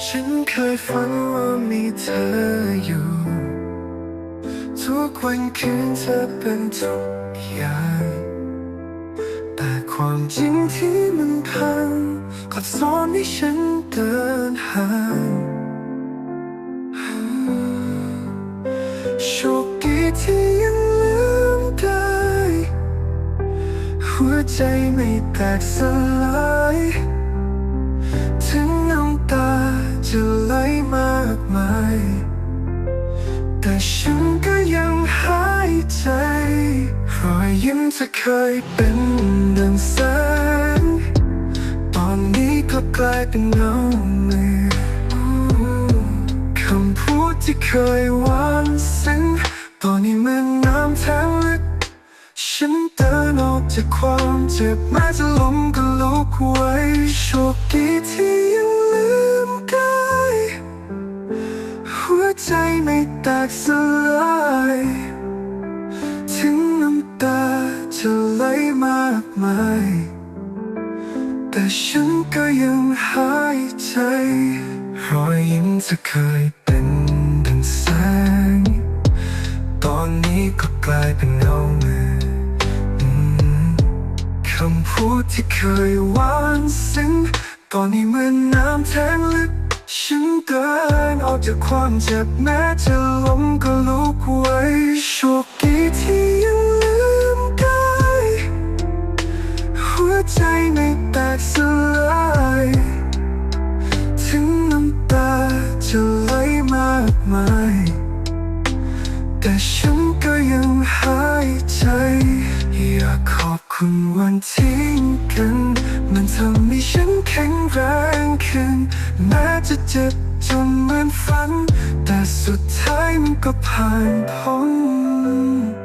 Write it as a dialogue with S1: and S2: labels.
S1: ฉันเคยฝันว่ามีเธออยู่ ทุกวันคืนเธอเป็นทุกอย่าง แต่ความจริงที่มันพังกลับสอนให้ฉันเดินห่างโชคดีที่ยังลืมได้ หัวใจไม่แตกสลาย จะไหลมากมาย แต่ฉันก็ยังหายใจรอยยิ้มจะเคยเป็นดังแสงตอนนี้ก็กลายเป็นเงาเมือคำพูดที่เคยหวานซึ้งตอนนี้มันน้ำแทงลึกฉันเดินออกจากความเจ็บแม้จะล้มก็ลุกไว้โชคดีที่ แตกสลายถึงน้ำตาจะไหลมากมาย แต่ฉันก็ยังหายใจรอยยิ้มจะเคยเป็นดังแสง ตอนนี้ก็กลายเป็นเงามือคำพูดที่เคยหวานซึ้งตอนนี้เหมือนน้ำแทง เดินออกจากความเจ็บแม้จะล้มก็ลุกไว้โชคดีที่ยังลืมได้หัวใจไม่แตกสลายถึงน้ำตาจะไหลมากมาย แต่ฉันก็ยังหายใจ อยากขอบคุณวันที่กัน มันทำให้ฉันแข็งแรงขึ้นแม้จะเจ็บ จนเหมือนฝัน แต่สุดท้ายมันก็ผ่านพ้น